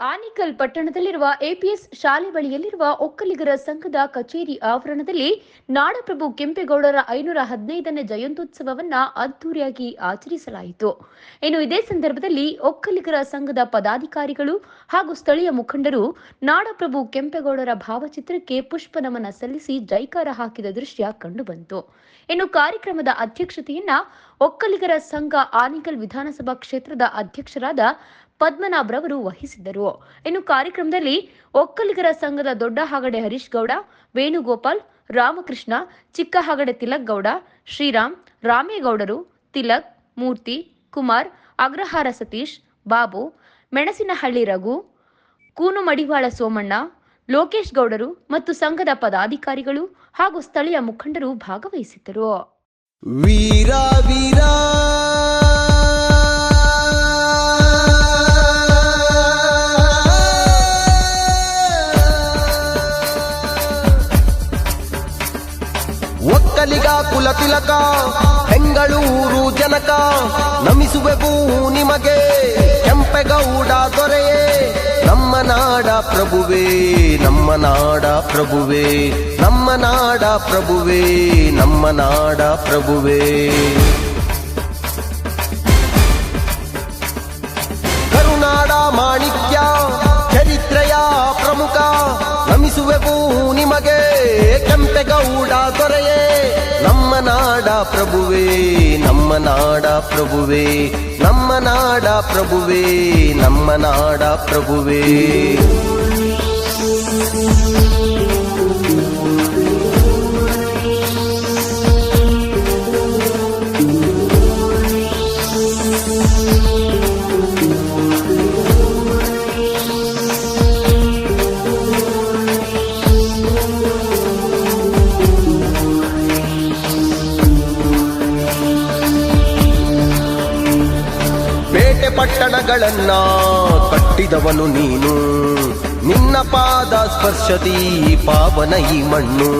Anekal ಪಟ್ಟಣದಲ್ಲಿರುವ APS ಶಾಲೆ ಬಳಿಯಲ್ಲಿರುವ ಒಕ್ಕಲಿಗರ ಸಂಘದ ಕಚೇರಿ ಆವರಣದಲ್ಲಿ ನಾಡಪ್ರಭು ಕೆಂಪೇಗೌಡರ ಐನೂರ ಹದಿನೈದನೇ ಜಯಂತ್ಯುತ್ಸವವನ್ನ ಅದ್ದೂರಿಯಾಗಿ ಆಚರಿಸಲಾಯಿತು. ಇನ್ನು ಇದೇ ಸಂದರ್ಭದಲ್ಲಿ ಒಕ್ಕಲಿಗರ ಸಂಘದ ಪದಾಧಿಕಾರಿಗಳು ಹಾಗೂ ಸ್ಥಳೀಯ ಮುಖಂಡರು ನಾಡಪ್ರಭು ಕೆಂಪೇಗೌಡರ ಭಾವಚಿತ್ರಕ್ಕೆ ಪುಷ್ಪ ನಮನ ಸಲ್ಲಿಸಿ ಜೈಕಾರ ಹಾಕಿದ ದೃಶ್ಯ ಕಂಡುಬಂತು. ಇನ್ನು ಕಾರ್ಯಕ್ರಮದ ಅಧ್ಯಕ್ಷತೆಯನ್ನ ಒಕ್ಕಲಿಗರ ಸಂಘ ಆನಿಕಲ್ ವಿಧಾನಸಭಾ ಕ್ಷೇತ್ರದ ಅಧ್ಯಕ್ಷರಾದ ಪದ್ಮನಾಭರವರು ವಹಿಸಿದ್ದರು. ಇನ್ನು ಕಾರ್ಯಕ್ರಮದಲ್ಲಿ ಒಕ್ಕಲಿಗರ ಸಂಘದ ದೊಡ್ಡ ಹಾಗಡೆ ಹರೀಶ್ ಗೌಡ ವೇಣುಗೋಪಾಲ್, ರಾಮಕೃಷ್ಣ ಚಿಕ್ಕ ಹಾಗಡೆ ತಿಲಕ್ ಗೌಡ ಶ್ರೀರಾಮ್, ರಾಮೇಗೌಡರು, ತಿಲಕ್, ಮೂರ್ತಿ, ಕುಮಾರ್, ಅಗ್ರಹಾರ ಸತೀಶ್, ಬಾಬು, ಮೆಣಸಿನಹಳ್ಳಿ ರಘು ಕೂನು ಮಡಿವಾಳ ಸೋಮಣ್ಣ, ಲೋಕೇಶ್ ಗೌಡರು ಮತ್ತು ಸಂಘದ ಪದಾಧಿಕಾರಿಗಳು ಹಾಗೂ ಸ್ಥಳೀಯ ಮುಖಂಡರು ಭಾಗವಹಿಸಿದ್ದರು. ವೀರ ವೀರ ತಿಲಕ, ಬೆಂಗಳೂರು ಜನಕ ನಮಿಸುವೆವು ನಿಮಗೆ, ಕೆಂಪೆಗೌಡ ದೊರೆಯೇ. ನಮ್ಮ ನಾಡ ಪ್ರಭುವೇ, ನಮ್ಮ ನಾಡ ಪ್ರಭುವೇ, ನಮ್ಮ ನಾಡ ಪ್ರಭುವೇ, ನಮ್ಮ ನಾಡ ಪ್ರಭುವೇ. ಕರುನಾಡ ಮಾಣಿಕ್ಯ, ಚರಿತ್ರೆಯ ಪ್ರಮುಖ ನಮಿಸುವೆವು ನಿಮಗೆ, ಕೆಂಪೆಗೌಡ ದೊರೆಯೇ. ನಾಡ ಪ್ರಭುವೇ ನಮ್ಮ ನಾಡ ಪ್ರಭುವೇ ನಮ್ಮ ನಾಡ ಪ್ರಭುವೇ ನಮ್ಮ ನಾಡ ಪ್ರಭುವೇ. ಪೇಟೆ ಪಟ್ಟಣಗಳನ್ನ ಕಟ್ಟಿದವನು ನೀನು. ನಿನ್ನ ಪಾದ ಸ್ಪರ್ಶದಿ ಪಾವನ ಈ ಮಣ್ಣು.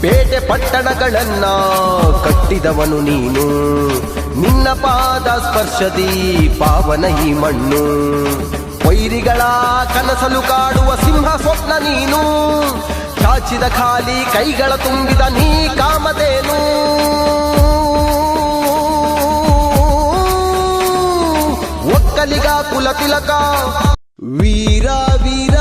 ಪೇಟೆ ಪಟ್ಟಣಗಳನ್ನ ಕಟ್ಟಿದವನು ನೀನು. ನಿನ್ನ ಪಾದ ಸ್ಪರ್ಶದಿ ಪಾವನ ಈ ಮಣ್ಣು. ವೈರಿಗಳ ಕನಸಲು ಕಾಡುವ ಸಿಂಹ ಸ್ವಪ್ನ ನೀನು. ಚಾಚಿದ ಖಾಲಿ ಕೈಗಳ ತುಂಬಿದ ನೀ ಕಾಮಧೇನು. ಒಕ್ಕಲಿಗ ಕುಲ ತಿಲಕ. ವೀರ ವೀರ.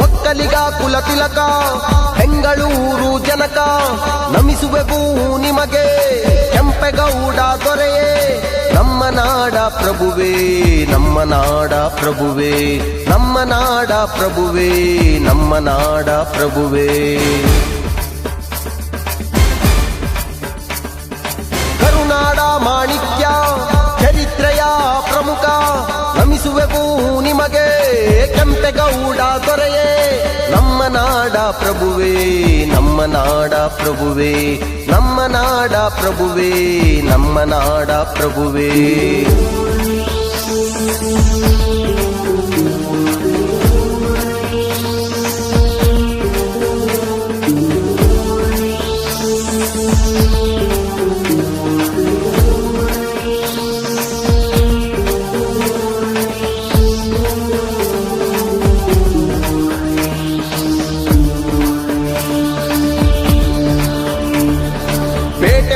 ಒಕ್ಕಲಿಗ ಕುಲ ತಿಲಕ. ಬೆಂಗಳೂರು ಜನಕ. ನಮಿಸುವೆವು ನಿಮಗೆ ಕೆಂಪೆಗೌಡ ದೊರೆಯೇ. ನಮ್ಮ ನಾಡ ಪ್ರಭುವೇ ನಮ್ಮ ನಾಡ ಪ್ರಭುವೇ ನಮ್ಮ ನಾಡ ಪ್ರಭುವೇ ನಮ್ಮ ನಾಡ ಪ್ರಭುವೇ. ನಮಿಸುವೆವು ನಿಮಗೆ ಕೆಂಪೆಗೌಡ ದೊರೆಯೇ. ನಮ್ಮ ನಾಡ ಪ್ರಭುವೇ, ನಮ್ಮ ನಾಡ ಪ್ರಭುವೇ, ನಮ್ಮ ನಾಡ ಪ್ರಭುವೇ, ನಮ್ಮ ನಾಡ ಪ್ರಭುವೇ.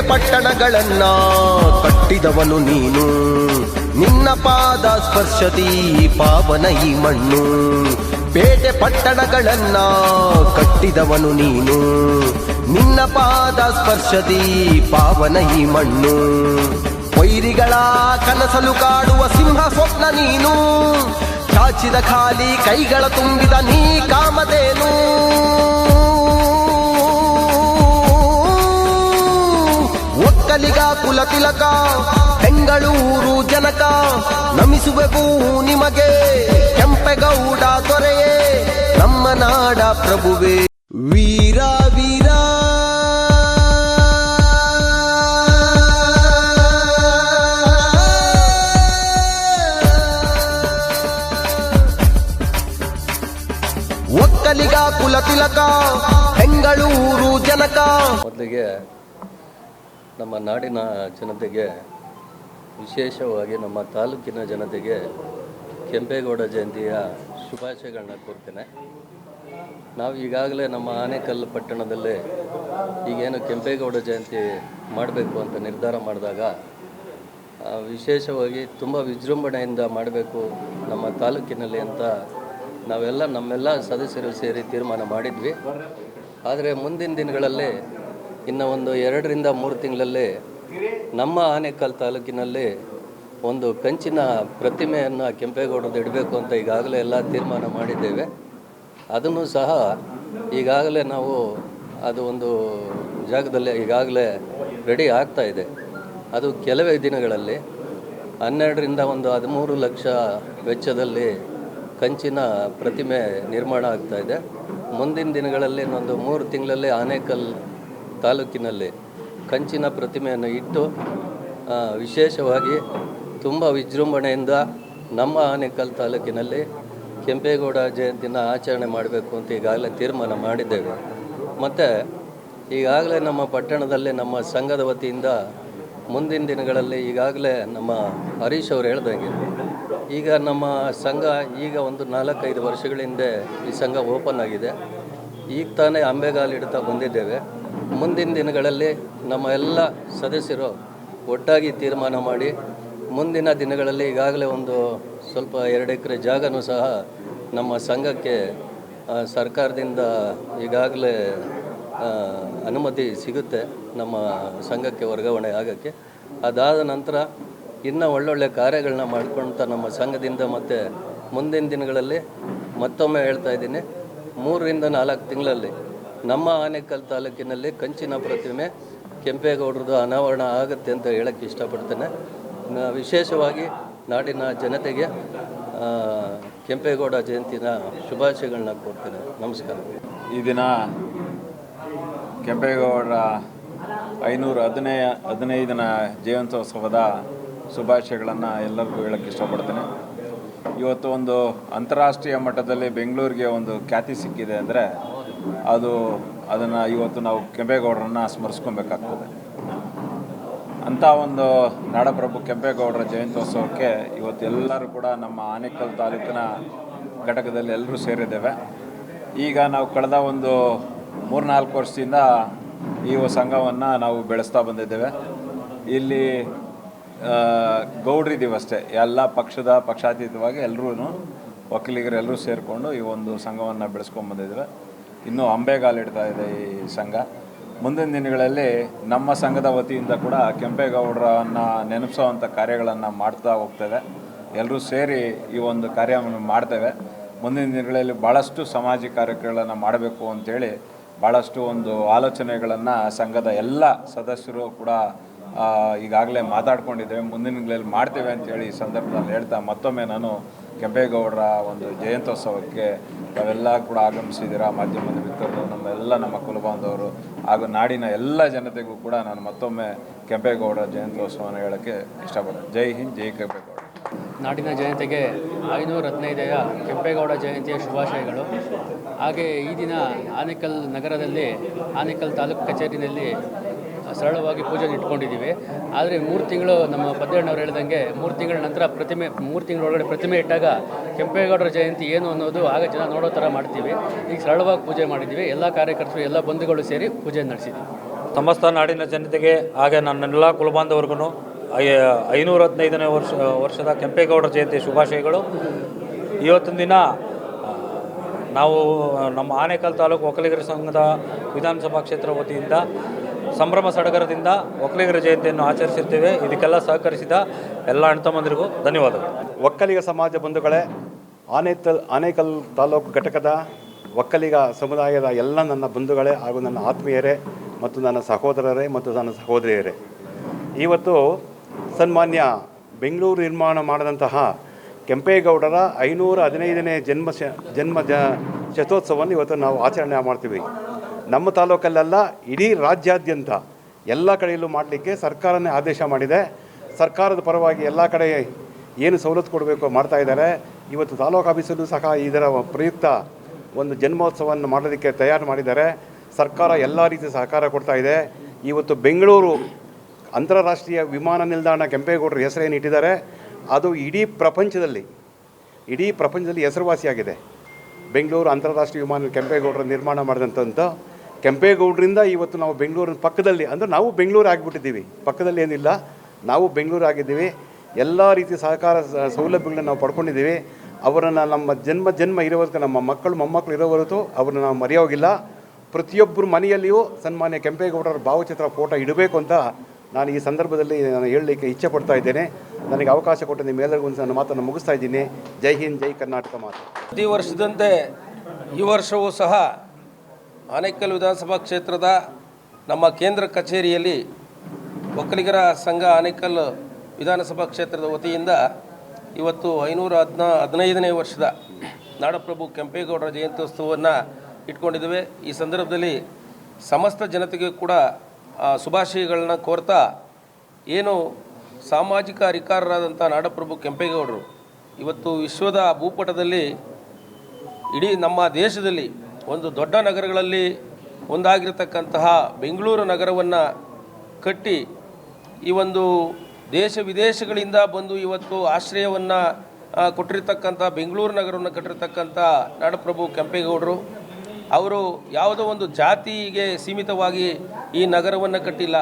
ಪಟ್ಟಣಗಳನ್ನ ಕಟ್ಟಿದವನು ನೀನು. ನಿನ್ನ ಪಾದ ಸ್ಪರ್ಶದಿ ಪಾವನ ಈ ಮಣ್ಣು. ಪೇಟೆ ಪಟ್ಟಣಗಳನ್ನ ಕಟ್ಟಿದವನು ನೀನು. ನಿನ್ನ ಪಾದ ಸ್ಪರ್ಶದಿ ಪಾವನ ಈ ಮಣ್ಣು. ವೈರಿಗಳ ಕನಸಲು ಕಾಡುವ ಸಿಂಹ ಸ್ವಪ್ನ ನೀನು. ಚಾಚಿದ ಖಾಲಿ ಕೈಗಳ ತುಂಬಿದ ನೀ ಕಾಮಧೇನು. ಒಕ್ಕಲಿಗ ಕುಲ ತಿಲಕ ಬೆಂಗಳೂರು ಜನಕ ನಮಿಸುವೆವು ನಿಮಗೆ, ಕೆಂಪೆಗೌಡ ದೊರೆಯೇ, ನಮ್ಮ ನಾಡ ಪ್ರಭುವೇ. ವೀರ ವೀರ. ಒಕ್ಕಲಿಗ ಕುಲ ತಿಲಕ ಬೆಂಗಳೂರು ಜನಕ. ಮೊದಲಿಗೆ ನಮ್ಮ ನಾಡಿನ ಜನತೆಗೆ, ವಿಶೇಷವಾಗಿ ನಮ್ಮ ತಾಲೂಕಿನ ಜನತೆಗೆ ಕೆಂಪೇಗೌಡ ಜಯಂತಿಯ ಶುಭಾಶಯಗಳನ್ನ ಕೊಡ್ತೇನೆ ನಾವು ಈಗಾಗಲೇ ನಮ್ಮ ಆನೇಕಲ್ ಪಟ್ಟಣದಲ್ಲಿ ಈಗೇನು ಕೆಂಪೇಗೌಡ ಜಯಂತಿ ಮಾಡಬೇಕು ಅಂತ ನಿರ್ಧಾರ ಮಾಡಿದಾಗ ವಿಶೇಷವಾಗಿ ತುಂಬ ವಿಜೃಂಭಣೆಯಿಂದ ಮಾಡಬೇಕು ನಮ್ಮ ತಾಲೂಕಿನಲ್ಲಿ ಅಂತ ನಾವೆಲ್ಲ ನಮ್ಮೆಲ್ಲ ಸದಸ್ಯರು ಸೇರಿ ತೀರ್ಮಾನ ಮಾಡಿದ್ವಿ. ಆದರೆ ಮುಂದಿನ ದಿನಗಳಲ್ಲಿ ಇನ್ನು ಒಂದು ಎರಡರಿಂದ ಮೂರು ತಿಂಗಳಲ್ಲಿ ನಮ್ಮ ಆನೇಕಲ್ ತಾಲೂಕಿನಲ್ಲಿ ಒಂದು ಕಂಚಿನ ಪ್ರತಿಮೆಯನ್ನು ಕೆಂಪೇಗೌಡದ ಇಡಬೇಕು ಅಂತ ಈಗಾಗಲೇ ಎಲ್ಲ ತೀರ್ಮಾನ ಮಾಡಿದ್ದೇವೆ. ಅದನ್ನು ಸಹ ಈಗಾಗಲೇ ನಾವು ಅದು ಒಂದು ಜಾಗದಲ್ಲಿ ಈಗಾಗಲೇ ರೆಡಿ ಆಗ್ತಾ ಇದೆ. ಅದು ಕೆಲವೇ ದಿನಗಳಲ್ಲಿ ಹನ್ನೆರಡರಿಂದ ಒಂದು ಹದಿಮೂರು ಲಕ್ಷ ವೆಚ್ಚದಲ್ಲಿ ಕಂಚಿನ ಪ್ರತಿಮೆ ನಿರ್ಮಾಣ ಆಗ್ತಾ ಇದೆ. ಮುಂದಿನ ದಿನಗಳಲ್ಲಿ ಇನ್ನೊಂದು ಮೂರು ತಿಂಗಳಲ್ಲಿ ಆನೇಕಲ್ ತಾಲೂಕಿನಲ್ಲಿ ಕಂಚಿನ ಪ್ರತಿಮೆಯನ್ನು ಇಟ್ಟು ವಿಶೇಷವಾಗಿ ತುಂಬ ವಿಜೃಂಭಣೆಯಿಂದ ನಮ್ಮ ಆನೇಕಲ್ ತಾಲೂಕಿನಲ್ಲಿ ಕೆಂಪೇಗೌಡ ಜಯಂತಿನ ಆಚರಣೆ ಮಾಡಬೇಕು ಅಂತ ಈಗಾಗಲೇ ತೀರ್ಮಾನ ಮಾಡಿದ್ದೇವೆ. ಮತ್ತು ಈಗಾಗಲೇ ನಮ್ಮ ಪಟ್ಟಣದಲ್ಲಿ ನಮ್ಮ ಸಂಘದ ವತಿಯಿಂದ ಮುಂದಿನ ದಿನಗಳಲ್ಲಿ ಈಗಾಗಲೇ ನಮ್ಮ ಹರೀಶ್ ಅವರು ಹೇಳ್ದಂಗೆ, ಈಗ ನಮ್ಮ ಸಂಘ ಈಗ ಒಂದು ನಾಲ್ಕೈದು ವರ್ಷಗಳ ಹಿಂದೆ ಈ ಸಂಘ ಓಪನ್ ಆಗಿದೆ. ಈಗ ತಾನೇ ಅಂಬೆಗಾಲಿಡ್ತಾ ಬಂದಿದ್ದೇವೆ. ಮುಂದಿನ ದಿನಗಳಲ್ಲಿ ನಮ್ಮ ಎಲ್ಲ ಸದಸ್ಯರು ಒಟ್ಟಾಗಿ ತೀರ್ಮಾನ ಮಾಡಿ ಮುಂದಿನ ದಿನಗಳಲ್ಲಿ ಈಗಾಗಲೇ ಒಂದು ಸ್ವಲ್ಪ ಎರಡು ಎಕರೆ ಜಾಗನೂ ಸಹ ನಮ್ಮ ಸಂಘಕ್ಕೆ ಸರ್ಕಾರದಿಂದ ಈಗಾಗಲೇ ಅನುಮತಿ ಸಿಗುತ್ತೆ ನಮ್ಮ ಸಂಘಕ್ಕೆ ವರ್ಗಾವಣೆ ಆಗೋಕ್ಕೆ. ಅದಾದ ನಂತರ ಇನ್ನೂ ಒಳ್ಳೊಳ್ಳೆ ಕಾರ್ಯಗಳನ್ನ ಮಾಡ್ಕೊಳ್ತಾ ನಮ್ಮ ಸಂಘದಿಂದ ಮತ್ತು ಮುಂದಿನ ದಿನಗಳಲ್ಲಿ ಮತ್ತೊಮ್ಮೆ ಹೇಳ್ತಾ ಇದ್ದೀನಿ. ಮೂರರಿಂದ ನಾಲ್ಕು ತಿಂಗಳಲ್ಲಿ ನಮ್ಮ ಆನೇಕಲ್ ತಾಲೂಕಿನಲ್ಲಿ ಕಂಚಿನ ಪ್ರತಿಮೆ ಕೆಂಪೇಗೌಡರದು ಅನಾವರಣ ಆಗುತ್ತೆ ಅಂತ ಹೇಳಕ್ಕೆ ಇಷ್ಟಪಡ್ತೇನೆ. ವಿಶೇಷವಾಗಿ ನಾಡಿನ ಜನತೆಗೆ ಕೆಂಪೇಗೌಡ ಜಯಂತಿನ ಶುಭಾಶಯಗಳನ್ನ ಕೊಡ್ತೇನೆ ನಮಸ್ಕಾರ. ಈ ದಿನ ಕೆಂಪೇಗೌಡರ ಐನೂರ ಹದಿನೈ, ಹದಿನೈದನ ಜಯಂತ್ಯೋತ್ಸವದ ಶುಭಾಶಯಗಳನ್ನು ಎಲ್ಲರಿಗೂ ಹೇಳಕ್ಕೆ ಇಷ್ಟಪಡ್ತೇನೆ. ಇವತ್ತು ಒಂದು ಅಂತಾರಾಷ್ಟ್ರೀಯ ಮಟ್ಟದಲ್ಲಿ ಬೆಂಗಳೂರಿಗೆ ಒಂದು ಖ್ಯಾತಿ ಸಿಕ್ಕಿದೆ ಅಂದರೆ ಅದು, ಅದನ್ನು ಇವತ್ತು ನಾವು ಕೆಂಪೇಗೌಡರನ್ನು ಸ್ಮರಿಸ್ಕೊಬೇಕಾಗ್ತದೆ. ಅಂಥ ಒಂದು ನಾಡಪ್ರಭು ಕೆಂಪೇಗೌಡರ ಜಯಂತ್ಯೋತ್ಸವಕ್ಕೆ ಇವತ್ತು ಎಲ್ಲರೂ ಕೂಡ ನಮ್ಮ ಆನೇಕಲ್ ತಾಲೂಕಿನ ಘಟಕದಲ್ಲಿ ಎಲ್ಲರೂ ಸೇರಿದ್ದೇವೆ. ಈಗ ನಾವು ಕಳೆದ ಒಂದು ಮೂರ್ನಾಲ್ಕು ವರ್ಷದಿಂದ ಈ ಸಂಘವನ್ನು ನಾವು ಬೆಳೆಸ್ತಾ ಬಂದಿದ್ದೇವೆ. ಇಲ್ಲಿ ಗೌಡ್ರಿದ್ದೀವಷ್ಟೇ ಎಲ್ಲ ಪಕ್ಷದ ಪಕ್ಷಾತೀತವಾಗಿ ಎಲ್ಲರೂ ವಕೀಲಿಗರೆಲ್ಲರೂ ಸೇರಿಕೊಂಡು ಈ ಒಂದು ಸಂಘವನ್ನು ಬೆಳೆಸ್ಕೊಂಡು ಬಂದಿದ್ದೇವೆ ಇನ್ನೂ ಅಂಬೆಗಾಲಿಡ್ತಾ ಇದೆ ಈ ಸಂಘ. ಮುಂದಿನ ದಿನಗಳಲ್ಲಿ ನಮ್ಮ ಸಂಘದ ವತಿಯಿಂದ ಕೂಡ ಕೆಂಪೇಗೌಡರನ್ನು ನೆನಪಿಸುವಂಥ ಕಾರ್ಯಗಳನ್ನು ಮಾಡ್ತಾ ಹೋಗ್ತೇವೆ. ಎಲ್ಲರೂ ಸೇರಿ ಈ ಒಂದು ಕಾರ್ಯವನ್ನು ಮಾಡ್ತೇವೆ. ಮುಂದಿನ ದಿನಗಳಲ್ಲಿ ಭಾಳಷ್ಟು ಸಮಾಜ ಕಾರ್ಯಕ್ರಮಗಳನ್ನು ಮಾಡಬೇಕು ಅಂತೇಳಿ ಭಾಳಷ್ಟು ಒಂದು ಆಲೋಚನೆಗಳನ್ನು ಸಂಘದ ಎಲ್ಲ ಸದಸ್ಯರು ಕೂಡ ಈಗಾಗಲೇ ಮಾತಾಡ್ಕೊಂಡಿದ್ದೇವೆ. ಮುಂದಿನ ದಿನಗಳಲ್ಲಿ ಮಾಡ್ತೇವೆ ಅಂತೇಳಿ ಈ ಸಂದರ್ಭದಲ್ಲಿ ಹೇಳ್ತಾ ಮತ್ತೊಮ್ಮೆ ನಾನು ಕೆಂಪೇಗೌಡರ ಒಂದು ಜಯಂತ್ಯೋತ್ಸವಕ್ಕೆ ತಾವೆಲ್ಲ ಕೂಡ ಆಗಮಿಸಿದ್ದೀರಾ? ಮಾಧ್ಯಮದ ಮಿತ್ರರು ನಮ್ಮ ಎಲ್ಲ ನಮ್ಮ ಕುಲಬಾಂಧವರು ಹಾಗೂ ನಾಡಿನ ಎಲ್ಲ ಜನತೆಗೂ ಕೂಡ ನಾನು ಮತ್ತೊಮ್ಮೆ ಕೆಂಪೇಗೌಡರ ಜಯಂತ್ಯೋತ್ಸವನ ಹೇಳೋಕ್ಕೆ ಇಷ್ಟಪಡ್ತೀನಿ. ಜೈ ಹಿಂದ್, ಜೈ ಕೆಂಪೇಗೌಡ. ನಾಡಿನ ಜನತೆಗೆ ಐನೂರ ಹದಿನೈದೆಯ ಕೆಂಪೇಗೌಡ ಜಯಂತಿಯ ಶುಭಾಶಯಗಳು. ಹಾಗೆ ಈ ದಿನ ಆನೇಕಲ್ ನಗರದಲ್ಲಿ, ಆನೇಕಲ್ ತಾಲೂಕು ಕಚೇರಿನಲ್ಲಿ ಸರಳವಾಗಿ ಪೂಜೆ ಇಟ್ಕೊಂಡಿದ್ದೀವಿ. ಆದರೆ ಮೂರು ತಿಂಗಳು ನಮ್ಮ ಪದ್ಯಣ್ಣವ್ರು ಹೇಳಿದಂಗೆ ಮೂರು ತಿಂಗಳ ನಂತರ ಪ್ರತಿಮೆ, ಮೂರು ತಿಂಗಳೊಳಗಡೆ ಪ್ರತಿಮೆ ಇಟ್ಟಾಗ ಕೆಂಪೇಗೌಡರ ಜಯಂತಿ ಏನು ಅನ್ನೋದು ಆಗ ಜನ ನೋಡೋ ಥರ ಮಾಡ್ತೀವಿ. ಈಗ ಸರಳವಾಗಿ ಪೂಜೆ ಮಾಡಿದ್ದೀವಿ. ಎಲ್ಲ ಕಾರ್ಯಕರ್ತರು, ಎಲ್ಲ ಬಂಧುಗಳು ಸೇರಿ ಪೂಜೆ ನಡೆಸಿದ್ದೀವಿ. ಸಮಸ್ತ ನಾಡಿನ ಜನತೆಗೆ, ಹಾಗೆ ನನ್ನೆಲ್ಲ ಕುಲಬಾಂಧವರ್ಗೂ ಐನೂರ ಹದಿನೈದನೇ ವರ್ಷ, ವರ್ಷದ ಕೆಂಪೇಗೌಡರ ಜಯಂತಿ ಶುಭಾಶಯಗಳು. ಇವತ್ತಿನ ದಿನ, ನಾವು ನಮ್ಮ ಆನೇಕಲ್ ತಾಲೂಕು ಒಕ್ಕಲಿಗರ ಸಂಘದ ವಿಧಾನಸಭಾ ಕ್ಷೇತ್ರ ವತಿಯಿಂದ ಸಂಭ್ರಮ ಸಡಗರದಿಂದ ಒಕ್ಕಲಿಗರ ಜಯಂತಿಯನ್ನು ಆಚರಿಸುತ್ತೇವೆ ಇದಕ್ಕೆಲ್ಲ ಸಹಕರಿಸಿದ ಎಲ್ಲ ಅಣ್ತಮ್ಮಂದಿರಿಗೂ ಧನ್ಯವಾದಗಳು. ಒಕ್ಕಲಿಗ ಸಮಾಜ ಬಂಧುಗಳೇ ಆನೇತಲ್ ಆನೇಕಲ್ ತಾಲೂಕು ಘಟಕದ ಒಕ್ಕಲಿಗ ಸಮುದಾಯದ ಎಲ್ಲ ನನ್ನ ಬಂಧುಗಳೇ ಹಾಗೂ ನನ್ನ ಆತ್ಮೀಯರೇ ಮತ್ತು ನನ್ನ ಸಹೋದರರೇ ಮತ್ತು ನನ್ನ ಸಹೋದರಿಯರೇ. ಇವತ್ತು ಸನ್ಮಾನ್ಯ ಬೆಂಗಳೂರು ನಿರ್ಮಾಣ ಮಾಡಿದಂತಹ ಕೆಂಪೇಗೌಡರ ಐನೂರ ಹದಿನೈದನೇ ಜನ್ಮ ಜನ್ಮ ಜ ಇವತ್ತು ನಾವು ಆಚರಣೆ ಮಾಡ್ತೀವಿ. ನಮ್ಮ ತಾಲೂಕಲ್ಲೆಲ್ಲ, ಇಡೀ ರಾಜ್ಯಾದ್ಯಂತ ಎಲ್ಲ ಕಡೆಯಲ್ಲೂ ಮಾಡಲಿಕ್ಕೆ ಸರ್ಕಾರನೇ ಆದೇಶ ಮಾಡಿದೆ. ಸರ್ಕಾರದ ಪರವಾಗಿ ಎಲ್ಲ ಕಡೆ ಏನು ಸವಲತ್ತು ಕೊಡಬೇಕು ಮಾಡ್ತಾ ಇದ್ದಾರೆ. ಇವತ್ತು ತಾಲೂಕು ಆಫೀಸಲ್ಲೂ ಸಹ ಇದರ ಪ್ರಯುಕ್ತ ಒಂದು ಜನ್ಮೋತ್ಸವವನ್ನು ಮಾಡೋದಕ್ಕೆ ತಯಾರು ಮಾಡಿದ್ದಾರೆ. ಸರ್ಕಾರ ಎಲ್ಲ ರೀತಿ ಸಹಕಾರ ಕೊಡ್ತಾ ಇದೆ. ಇವತ್ತು ಬೆಂಗಳೂರು ಅಂತಾರಾಷ್ಟ್ರೀಯ ವಿಮಾನ ನಿಲ್ದಾಣ ಕೆಂಪೇಗೌಡರ ಹೆಸರೇನು ಇಟ್ಟಿದ್ದಾರೆ, ಅದು ಇಡೀ ಪ್ರಪಂಚದಲ್ಲಿ ಇಡೀ ಪ್ರಪಂಚದಲ್ಲಿ ಹೆಸರುವಾಸಿಯಾಗಿದೆ. ಬೆಂಗಳೂರು ಅಂತಾರಾಷ್ಟ್ರೀಯ ವಿಮಾನ ಕೆಂಪೇಗೌಡರ ನಿರ್ಮಾಣ ಮಾಡಿದಂಥ ಕೆಂಪೇಗೌಡರಿಂದ ಇವತ್ತು ನಾವು ಬೆಂಗಳೂರಿನ ಪಕ್ಕದಲ್ಲಿ, ಅಂದರೆ ನಾವು ಬೆಂಗಳೂರು ಆಗಿಬಿಟ್ಟಿದ್ದೀವಿ. ಪಕ್ಕದಲ್ಲಿ ಏನಿಲ್ಲ, ನಾವು ಬೆಂಗಳೂರು ಆಗಿದ್ದೀವಿ. ಎಲ್ಲ ರೀತಿಯ ಸಹಕಾರ ಸೌಲಭ್ಯಗಳನ್ನ ನಾವು ಪಡ್ಕೊಂಡಿದ್ದೀವಿ. ಅವರನ್ನು ನಮ್ಮ ಜನ್ಮ ಜನ್ಮ ಇರೋವರೆಗೂ, ನಮ್ಮ ಮಕ್ಕಳು ಮೊಮ್ಮಕ್ಕಳು ಇರೋವರೆಗೂ ಅವ್ರನ್ನ ನಾವು ಮರೆಯೋಗಿಲ್ಲ. ಪ್ರತಿಯೊಬ್ಬರು ಮನೆಯಲ್ಲಿಯೂ ಸನ್ಮಾನ್ಯ ಕೆಂಪೇಗೌಡರ ಭಾವಚಿತ್ರ ಫೋಟೋ ಇಡಬೇಕು ಅಂತ ನಾನು ಈ ಸಂದರ್ಭದಲ್ಲಿ ನಾನು ಹೇಳಲಿಕ್ಕೆ ಇಚ್ಛೆ ಪಡ್ತಾ ಇದ್ದೇನೆ. ನನಗೆ ಅವಕಾಶ ಕೊಟ್ಟ ನಿಮ್ಮೆಲ್ಲರಿಗೂ ಒಂದು ನನ್ನ ಮಾತನ್ನು ಮುಗಿಸ್ತಾ ಇದ್ದೀನಿ. ಜೈ ಹಿಂದ್, ಜೈ ಕರ್ನಾಟಕ ಮಾತು. ಪ್ರತಿ ವರ್ಷದಂತೆ ಈ ವರ್ಷವೂ ಸಹ ಆನೇಕಲ್ ವಿಧಾನಸಭಾ ಕ್ಷೇತ್ರದ ನಮ್ಮ ಕೇಂದ್ರ ಕಚೇರಿಯಲ್ಲಿ ಒಕ್ಕಲಿಗರ ಸಂಘ ಆನೇಕಲ್ ವಿಧಾನಸಭಾ ಕ್ಷೇತ್ರದ ವತಿಯಿಂದ ಇವತ್ತು ಐನೂರ ಹದಿನ, ಹದಿನೈದನೇ ವರ್ಷದ ನಾಡಪ್ರಭು ಕೆಂಪೇಗೌಡರ ಜಯಂತ್ಯೋತ್ಸವವನ್ನು ಇಟ್ಕೊಂಡಿದ್ದೇವೆ. ಈ ಸಂದರ್ಭದಲ್ಲಿ ಸಮಸ್ತ ಜನತೆಗೆ ಕೂಡ ಶುಭಾಶಯಗಳನ್ನ ಕೋರ್ತಾ ಏನು ಸಾಮಾಜಿಕ ಅಧಿಕಾರರಾದಂಥ ನಾಡಪ್ರಭು ಕೆಂಪೇಗೌಡರು ಇವತ್ತು ವಿಶ್ವದ ಭೂಪಟದಲ್ಲಿ ಇಡೀ ನಮ್ಮ ದೇಶದಲ್ಲಿ ಒಂದು ದೊಡ್ಡ ನಗರಗಳಲ್ಲಿ ಒಂದಾಗಿರತಕ್ಕಂತಹ ಬೆಂಗಳೂರು ನಗರವನ್ನು ಕಟ್ಟಿ ಈ ಒಂದು ದೇಶ ವಿದೇಶಗಳಿಂದ ಬಂದು ಇವತ್ತು ಆಶ್ರಯವನ್ನು ಕೊಟ್ಟಿರ್ತಕ್ಕಂಥ ಬೆಂಗಳೂರು ನಗರವನ್ನು ಕಟ್ಟಿರ್ತಕ್ಕಂಥ ನಾಡಪ್ರಭು ಕೆಂಪೇಗೌಡರು. ಅವರು ಯಾವುದೋ ಒಂದು ಜಾತಿಗೆ ಸೀಮಿತವಾಗಿ ಈ ನಗರವನ್ನು ಕಟ್ಟಿಲ್ಲ.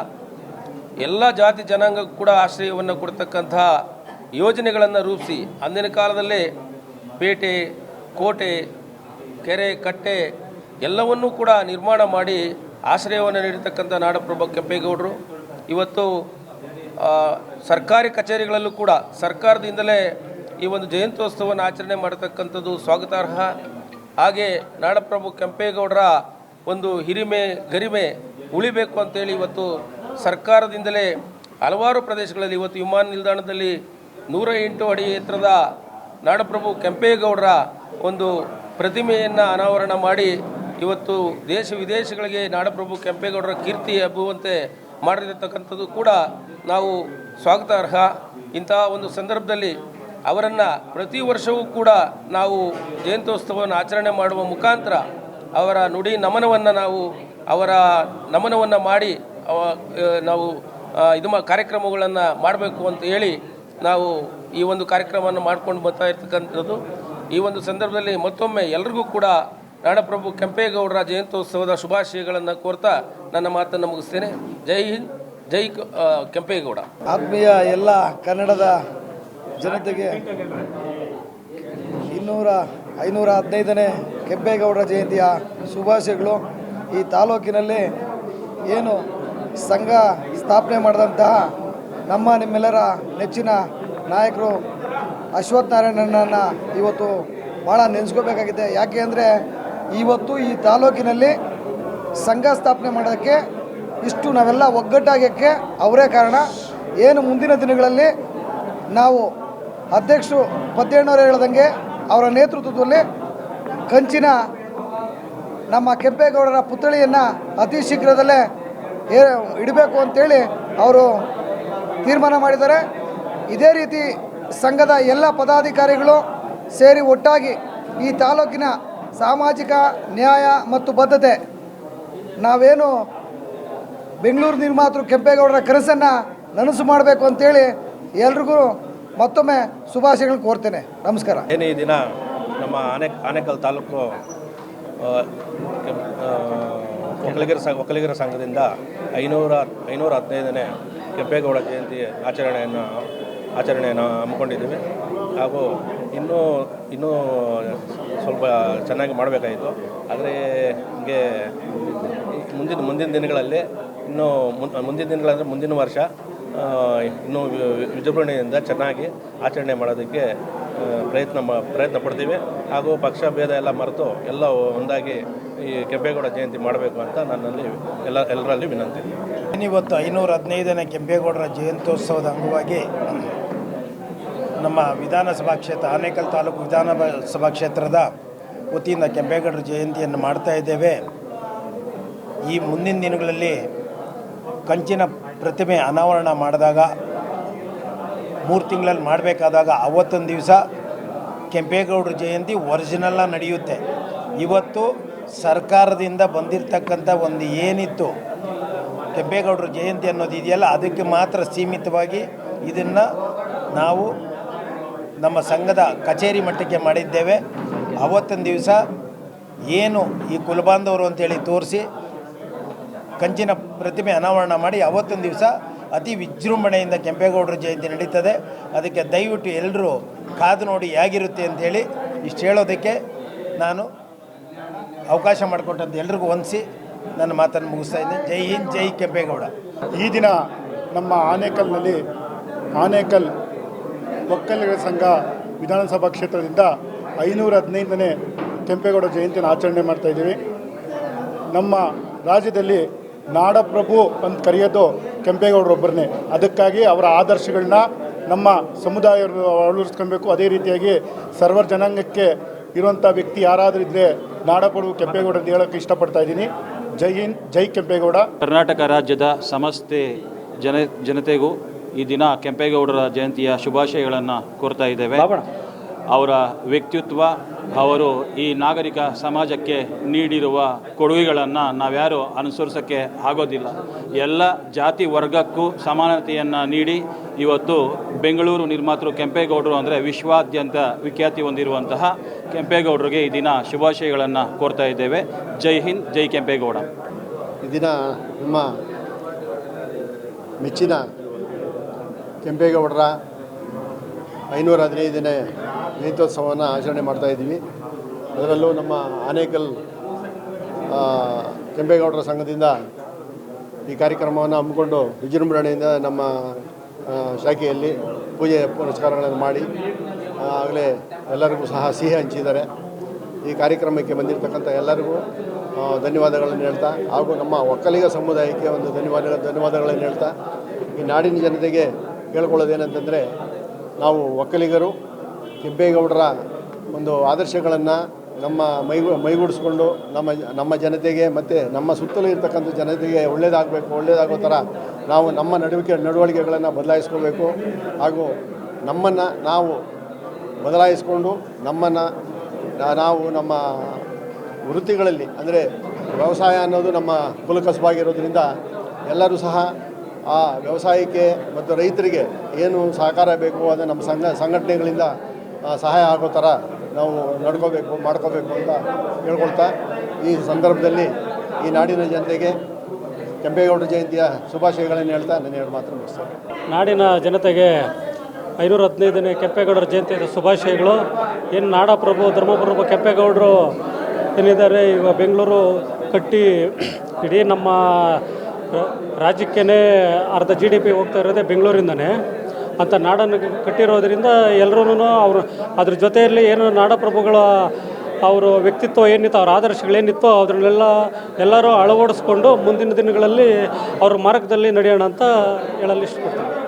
ಎಲ್ಲ ಜಾತಿ ಜನಾಂಗಕ್ಕೂ ಕೂಡ ಆಶ್ರಯವನ್ನು ಕೊಡ್ತಕ್ಕಂತಹ ಯೋಜನೆಗಳನ್ನು ರೂಪಿಸಿ, ಅಂದಿನ ಕಾಲದಲ್ಲೇ ಪೇಟೆ, ಕೋಟೆ ಕೆರೆ, ಕಟ್ಟೆ ಎಲ್ಲವನ್ನೂ ಕೂಡ ನಿರ್ಮಾಣ ಮಾಡಿ ಆಶ್ರಯವನ್ನು ನೀಡಿರ್ತಕ್ಕಂಥ ನಾಡಪ್ರಭು ಕೆಂಪೇಗೌಡರು. ಇವತ್ತು ಸರ್ಕಾರಿ ಕಚೇರಿಗಳಲ್ಲೂ ಕೂಡ ಸರ್ಕಾರದಿಂದಲೇ ಈ ಒಂದು ಜಯಂತ್ಯೋತ್ಸವವನ್ನು ಆಚರಣೆ ಮಾಡತಕ್ಕಂಥದ್ದು ಸ್ವಾಗತಾರ್ಹ. ಹಾಗೆ ನಾಡಪ್ರಭು ಕೆಂಪೇಗೌಡರ ಒಂದು ಹಿರಿಮೆ, ಗರಿಮೆ ಉಳಿಬೇಕು ಅಂತೇಳಿ ಇವತ್ತು ಸರ್ಕಾರದಿಂದಲೇ ಹಲವಾರು ಪ್ರದೇಶಗಳಲ್ಲಿ ಇವತ್ತು ವಿಮಾನ ನಿಲ್ದಾಣದಲ್ಲಿ ನೂರ ಎಂಟು ಅಡಿ ಎತ್ತರದ ನಾಡಪ್ರಭು ಕೆಂಪೇಗೌಡರ ಒಂದು ಪ್ರತಿಮೆಯನ್ನು ಅನಾವರಣ ಮಾಡಿ ಇವತ್ತು ದೇಶ ವಿದೇಶಗಳಿಗೆ ನಾಡಪ್ರಭು ಕೆಂಪೇಗೌಡರ ಕೀರ್ತಿ ಹಬ್ಬುವಂತೆ ಮಾಡಿರತಕ್ಕಂಥದ್ದು ಕೂಡ ನಾವು ಸ್ವಾಗತಾರ್ಹ. ಇಂತಹ ಒಂದು ಸಂದರ್ಭದಲ್ಲಿ ಅವರನ್ನು ಪ್ರತಿ ವರ್ಷವೂ ಕೂಡ ನಾವು ಜಯಂತ್ಯೋತ್ಸವವನ್ನು ಆಚರಣೆ ಮಾಡುವ ಮುಖಾಂತರ ಅವರ ನುಡಿ ನಮನವನ್ನು ನಾವು ಅವರ ನಮನವನ್ನು ಮಾಡಿ ಅವ ನಾವು ಇದು ಕಾರ್ಯಕ್ರಮಗಳನ್ನು ಮಾಡಬೇಕು ಅಂತ ಹೇಳಿ ನಾವು ಈ ಒಂದು ಕಾರ್ಯಕ್ರಮವನ್ನು ಮಾಡ್ಕೊಂಡು ಬರ್ತಾ ಇರ್ತಕ್ಕಂಥದ್ದು. ಈ ಒಂದು ಸಂದರ್ಭದಲ್ಲಿ ಮತ್ತೊಮ್ಮೆ ಎಲ್ರಿಗೂ ಕೂಡ ನಾಡಪ್ರಭು ಕೆಂಪೇಗೌಡರ ಜಯಂತ್ಯೋತ್ಸವದ ಶುಭಾಶಯಗಳನ್ನು ಕೋರ್ತಾ ನನ್ನ ಮಾತನ್ನು ಮುಗಿಸ್ತೇನೆ. ಜೈ ಹಿಂದ್, ಜೈ ಕೆಂಪೇಗೌಡ. ಆತ್ಮೀಯ ಎಲ್ಲ ಕನ್ನಡದ ಜನತೆಗೆ ಇನ್ನೂರ ಐನೂರ ಹದಿನೈದನೇ ಕೆಂಪೇಗೌಡರ ಜಯಂತಿಯ ಶುಭಾಶಯಗಳು. ಈ ತಾಲೂಕಿನಲ್ಲಿ ಏನು ಸಂಘ ಸ್ಥಾಪನೆ ಮಾಡಿದಂತಹ ನಮ್ಮ ನಿಮ್ಮೆಲ್ಲರ ನೆಚ್ಚಿನ ನಾಯಕರು ಅಶ್ವಥ್ ನಾರಾಯಣನನ್ನು ಇವತ್ತು ಭಾಳ ನೆನೆಸ್ಕೋಬೇಕಾಗಿದೆ. ಯಾಕೆ ಅಂದರೆ ಇವತ್ತು ಈ ತಾಲೂಕಿನಲ್ಲಿ ಸಂಘ ಸ್ಥಾಪನೆ ಮಾಡೋದಕ್ಕೆ ಇಷ್ಟು ನಾವೆಲ್ಲ ಒಗ್ಗಟ್ಟಾಗೋಕ್ಕೆ ಅವರೇ ಕಾರಣ. ಏನು ಮುಂದಿನ ದಿನಗಳಲ್ಲಿ ನಾವು ಅಧ್ಯಕ್ಷರು ಪತ್ತೇಣ್ಣವ್ರು ಹೇಳ್ದಂಗೆ ಅವರ ನೇತೃತ್ವದಲ್ಲಿ ಕಂಚಿನ ನಮ್ಮ ಕೆಂಪೇಗೌಡರ ಪುತ್ಥಳಿಯನ್ನು ಅತಿ ಶೀಘ್ರದಲ್ಲೇ ಏ, ಇಡಬೇಕು ಅಂತೇಳಿ ಅವರು ತೀರ್ಮಾನ ಮಾಡಿದ್ದಾರೆ. ಇದೇ ರೀತಿ ಸಂಘದ ಎಲ್ಲ ಪದಾಧಿಕಾರಿಗಳು ಸೇರಿ ಒಟ್ಟಾಗಿ ಈ ತಾಲೂಕಿನ ಸಾಮಾಜಿಕ, ನ್ಯಾಯ ಮತ್ತು ಬದ್ಧತೆ, ನಾವೇನು ಬೆಂಗಳೂರು ನಿರ್ಮಾತೃ ಕೆಂಪೇಗೌಡರ ಕನಸನ್ನು ನನಸು ಮಾಡಬೇಕು ಅಂತೇಳಿ ಎಲ್ರಿಗೂ ಮತ್ತೊಮ್ಮೆ ಶುಭಾಶಯಗಳು ಕೋರ್ತೇನೆ. ನಮಸ್ಕಾರ. ಏನು ಈ ದಿನ ನಮ್ಮ ಆನೆ, ಆನೇಕಲ್ ತಾಲೂಕು ಒಕ್ಕಲಿಗರ ಸಂಘ, ಒಕ್ಕಲಿಗರ ಸಂಘದಿಂದ ಐನೂರ ಐನೂರ ಹದಿನೈದನೇ ಕೆಂಪೇಗೌಡ ಜಯಂತಿ ಆಚರಣೆಯನ್ನು ಆಚರಣೆಯನ್ನು ಹಮ್ಮಿಕೊಂಡಿದ್ದೀವಿ. ಹಾಗೂ ಇನ್ನೂ ಇನ್ನೂ ಸ್ವಲ್ಪ ಚೆನ್ನಾಗಿ ಮಾಡಬೇಕಾಯಿತು. ಆದರೆ ಹೀಗೆ ಮುಂದಿನ ಮುಂದಿನ ದಿನಗಳಲ್ಲಿ ಇನ್ನೂ ಮುಂದಿನ ದಿನಗಳಂದರೆ ಮುಂದಿನ ವರ್ಷ ಇನ್ನೂ ವಿಜೃಂಭಣೆಯಿಂದ ಚೆನ್ನಾಗಿ ಆಚರಣೆ ಮಾಡೋದಕ್ಕೆ ಪ್ರಯತ್ನ ಪ್ರಯತ್ನ ಪಡ್ತೀವಿ. ಹಾಗೂ ಪಕ್ಷ ಭೇದ ಎಲ್ಲ ಮರೆತು ಎಲ್ಲ ಒಂದಾಗಿ ಈ ಕೆಂಪೇಗೌಡ ಜಯಂತಿ ಮಾಡಬೇಕು ಅಂತ ನನ್ನಲ್ಲಿ ಎಲ್ಲ, ಎಲ್ಲರಲ್ಲಿ ವಿನಂತಿ. ಇವತ್ತು ಐನೂರ ಹದಿನೈದನೇ ಕೆಂಪೇಗೌಡರ ಜಯಂತ್ಯೋತ್ಸವದ ಅಂಗವಾಗಿ ನಮ್ಮ ವಿಧಾನಸಭಾ ಕ್ಷೇತ್ರ, ಆನೇಕಲ್ ತಾಲೂಕು ವಿಧಾನಸಭಾ ಕ್ಷೇತ್ರದ ವತಿಯಿಂದ ಕೆಂಪೇಗೌಡರ ಜಯಂತಿಯನ್ನು ಮಾಡ್ತಾ ಇದ್ದೇವೆ. ಈ ಮುಂದಿನ ದಿನಗಳಲ್ಲಿ ಕಂಚಿನ ಪ್ರತಿಮೆ ಅನಾವರಣ ಮಾಡಿದಾಗ, ಮೂರು ತಿಂಗಳಲ್ಲಿ ಮಾಡಬೇಕಾದಾಗ ಅವತ್ತೊಂದು ದಿವಸ ಕೆಂಪೇಗೌಡರ ಜಯಂತಿ ಒರಿಜಿನಲ್ಲ ನಡೆಯುತ್ತೆ. ಇವತ್ತು ಸರ್ಕಾರದಿಂದ ಬಂದಿರತಕ್ಕಂಥ ಒಂದು ಏನಿತ್ತು, ಕೆಂಪೇಗೌಡರ ಜಯಂತಿ ಅನ್ನೋದು ಇದೆಯಲ್ಲ, ಅದಕ್ಕೆ ಮಾತ್ರ ಸೀಮಿತವಾಗಿ ಇದನ್ನು ನಾವು ನಮ್ಮ ಸಂಘದ ಕಚೇರಿ ಮಟ್ಟಕ್ಕೆ ಮಾಡಿದ್ದೇವೆ. ಅವತ್ತಿನ ದಿವಸ ಏನು ಈ ಕುಲಬಾಂಧವರು ಅಂತೇಳಿ ತೋರಿಸಿ ಕಂಚಿನ ಪ್ರತಿಮೆ ಅನಾವರಣ ಮಾಡಿ ಅವತ್ತಿನ ದಿವಸ ಅತಿ ವಿಜೃಂಭಣೆಯಿಂದ ಕೆಂಪೇಗೌಡರ ಜಯಂತಿ ನಡೀತದೆ. ಅದಕ್ಕೆ ದಯವಿಟ್ಟು ಎಲ್ಲರೂ ಕಾದು ನೋಡಿ ಹೇಗಿರುತ್ತೆ ಅಂಥೇಳಿ ಇಷ್ಟು ಹೇಳೋದಕ್ಕೆ ನಾನು ಅವಕಾಶ ಮಾಡಿಕೊಟ್ಟಂತ ಎಲ್ರಿಗೂ ಹೊಂದಿಸಿ ನನ್ನ ಮಾತನ್ನು ಮುಗಿಸ್ತಾ ಇದ್ದೀನಿ. ಜೈ ಹಿಂದ್, ಜೈ ಕೆಂಪೇಗೌಡ. ಈ ದಿನ ನಮ್ಮ ಆನೇಕಲ್ನಲ್ಲಿ ಆನೇಕಲ್ ಒಕ್ಕಲಿಗರ ಸಂಘ ವಿಧಾನಸಭಾ ಕ್ಷೇತ್ರದಿಂದ ಐನೂರ ಹದಿನೈದನೇ ಕೆಂಪೇಗೌಡ ಜಯಂತಿಯನ್ನು ಆಚರಣೆ ಮಾಡ್ತಾ ಇದ್ದೀವಿ. ನಮ್ಮ ರಾಜ್ಯದಲ್ಲಿ ನಾಡಪ್ರಭು ಅಂತ ಕರೆಯೋದು ಕೆಂಪೇಗೌಡರೊಬ್ಬರನ್ನೇ. ಅದಕ್ಕಾಗಿ ಅವರ ಆದರ್ಶಗಳನ್ನ ನಮ್ಮ ಸಮುದಾಯ ಅಳವಡಿಸ್ಕೊಬೇಕು ಅದೇ ರೀತಿಯಾಗಿ ಸರ್ವರ್ ಜನಾಂಗಕ್ಕೆ ಇರುವಂಥ ವ್ಯಕ್ತಿ ಯಾರಾದರೂ ಇದ್ದರೆ ನಾಡಪ್ರಭು ಕೆಂಪೇಗೌಡ ಅಂತ ಹೇಳೋಕ್ಕೆ ಇಷ್ಟಪಡ್ತಾ ಇದ್ದೀನಿ. ಜೈ ಹಿಂದ್, ಜೈ ಕೆಂಪೇಗೌಡ. ಕರ್ನಾಟಕ ರಾಜ್ಯದ ಸಮಸ್ತೆ ಜನ, ಜನತೆಗೂ ಈ ದಿನ ಕೆಂಪೇಗೌಡರ ಜಯಂತಿಯ ಶುಭಾಶಯಗಳನ್ನು ಕೋರ್ತಾ ಇದ್ದೇವೆ. ಅವರ ವ್ಯಕ್ತಿತ್ವ ಅವರು ಈ ನಾಗರಿಕ ಸಮಾಜಕ್ಕೆ ನೀಡಿರುವ ಕೊಡುಗೆಗಳನ್ನು ನಾವ್ಯಾರು ಅನುಸರಿಸೋಕ್ಕೆ ಆಗೋದಿಲ್ಲ. ಎಲ್ಲ ಜಾತಿ ವರ್ಗಕ್ಕೂ ಸಮಾನತೆಯನ್ನು ನೀಡಿ ಇವತ್ತು ಬೆಂಗಳೂರು ನಿರ್ಮಾತೃ ಕೆಂಪೇಗೌಡರು ಅಂದರೆ ವಿಶ್ವಾದ್ಯಂತ ವಿಖ್ಯಾತಿ ಹೊಂದಿರುವಂತಹ ಕೆಂಪೇಗೌಡರಿಗೆ ಈ ದಿನ ಶುಭಾಶಯಗಳನ್ನು ಕೋರ್ತಾ ಇದ್ದೇವೆ. ಜೈ ಹಿಂದ್ ಜೈ ಕೆಂಪೇಗೌಡ. ಈ ದಿನ ನಮ್ಮ ಮೆಚ್ಚಿನ ಕೆಂಪೇಗೌಡರ ಐನೂರ ಹದಿನೈದನೇ ಜಯಂತ್ಯೋತ್ಸವವನ್ನು ಆಚರಣೆ ಮಾಡ್ತಾ ಇದ್ದೀವಿ. ಅದರಲ್ಲೂ ನಮ್ಮ ಆನೇಕಲ್ ಕೆಂಪೇಗೌಡರ ಸಂಘದಿಂದ ಈ ಕಾರ್ಯಕ್ರಮವನ್ನು ಹಮ್ಮಿಕೊಂಡು ವಿಜೃಂಭಣೆಯಿಂದ ನಮ್ಮ ಶಾಖೆಯಲ್ಲಿ ಪೂಜೆ ಪುರಸ್ಕಾರಗಳನ್ನು ಮಾಡಿ, ಆಗಲೇ ಎಲ್ಲರಿಗೂ ಸಹ ಸಿಹಿ ಹಂಚಿದ್ದಾರೆ. ಈ ಕಾರ್ಯಕ್ರಮಕ್ಕೆ ಬಂದಿರತಕ್ಕಂಥ ಎಲ್ಲರಿಗೂ ಧನ್ಯವಾದಗಳನ್ನು ಹೇಳ್ತಾ, ಹಾಗೂ ನಮ್ಮ ಒಕ್ಕಲಿಗ ಸಮುದಾಯಕ್ಕೆ ಒಂದು ಧನ್ಯವಾದ, ಧನ್ಯವಾದಗಳನ್ನು ಹೇಳ್ತಾ, ಈ ನಾಡಿನ ಜನತೆಗೆ ಕೇಳ್ಕೊಳ್ಳೋದೇನಂತಂದರೆ ನಾವು ಒಕ್ಕಲಿಗರು ಕೆಂಪೇಗೌಡರ ಒಂದು ಆದರ್ಶಗಳನ್ನು ನಮ್ಮ ಮೈಗು, ಮೈಗೂಡಿಸ್ಕೊಂಡು ನಮ್ಮ ನಮ್ಮ ಜನತೆಗೆ ಮತ್ತು ನಮ್ಮ ಸುತ್ತಲೂ ಇರ್ತಕ್ಕಂಥ ಜನತೆಗೆ ಒಳ್ಳೆಯದಾಗಬೇಕು ಒಳ್ಳೇದಾಗೋ ಥರ ನಾವು ನಮ್ಮ ನಡವಳಿಕೆ ನಡವಳಿಕೆಗಳನ್ನು ಬದಲಾಯಿಸ್ಕೋಬೇಕು. ಹಾಗೂ ನಮ್ಮನ್ನು ನಾವು ಬದಲಾಯಿಸಿಕೊಂಡು ನಮ್ಮನ್ನು ನಾವು ನಮ್ಮ ವೃತ್ತಿಗಳಲ್ಲಿ, ಅಂದರೆ ವ್ಯವಸಾಯ ಅನ್ನೋದು ನಮ್ಮ ಕುಲಕಸುಬಾಗಿರೋದ್ರಿಂದ ಎಲ್ಲರೂ ಸಹ ಆ ವ್ಯವಸಾಯಕ್ಕೆ ಮತ್ತು ರೈತರಿಗೆ ಏನು ಸಹಕಾರ ಬೇಕು ಅದು ನಮ್ಮ ಸಂಘ ಸಂಘಟನೆಗಳಿಂದ ಸಹಾಯ ಆಗೋ ಥರ ನಾವು ನಡ್ಕೋಬೇಕು, ಮಾಡ್ಕೋಬೇಕು ಅಂತ ಹೇಳ್ಕೊಳ್ತಾ ಈ ಸಂದರ್ಭದಲ್ಲಿ ಈ ನಾಡಿನ ಜನತೆಗೆ ಕೆಂಪೇಗೌಡರ ಜಯಂತಿಯ ಶುಭಾಶಯಗಳನ್ನು ಹೇಳ್ತಾ ನನ್ನ ಎರಡು ಮಾತ್ರ ಮುಗಿಸ್ತೇನೆ. ನಾಡಿನ ಜನತೆಗೆ ಐನೂರ ಹದಿನೈದನೇ ಕೆಂಪೇಗೌಡರ ಜಯಂತಿಯ ಶುಭಾಶಯಗಳು. ಏನು ನಾಡಪ್ರಭು, ಧರ್ಮಪ್ರಭು ಕೆಂಪೇಗೌಡರು ಏನಿದ್ದಾರೆ ಇವಾಗ ಬೆಂಗಳೂರು ಕಟ್ಟಿ, ಇಡೀ ನಮ್ಮ ರಾಜ್ಯಕ್ಕೇ ಅರ್ಧ ಜಿ ಡಿ ಪಿ ಹೋಗ್ತಾ ಇರೋದೇ ಬೆಂಗಳೂರಿಂದನೇ. ಅಂತ ನಾಡನ್ನು ಕಟ್ಟಿರೋದ್ರಿಂದ ಎಲ್ಲರೂ ಅವರು ಅದ್ರ ಜೊತೆಯಲ್ಲಿ ಏನು ನಾಡಪ್ರಭುಗಳ ಅವರು ವ್ಯಕ್ತಿತ್ವ ಏನಿತ್ತು, ಅವ್ರ ಆದರ್ಶಗಳೇನಿತ್ತು ಅದನ್ನೆಲ್ಲ ಎಲ್ಲರೂ ಅಳವಡಿಸ್ಕೊಂಡು ಮುಂದಿನ ದಿನಗಳಲ್ಲಿ ಅವ್ರ ಮಾರ್ಗದಲ್ಲಿ ನಡೆಯೋಣ ಅಂತ ಹೇಳಲು ಇಷ್ಟಪಡ್ತೀನಿ.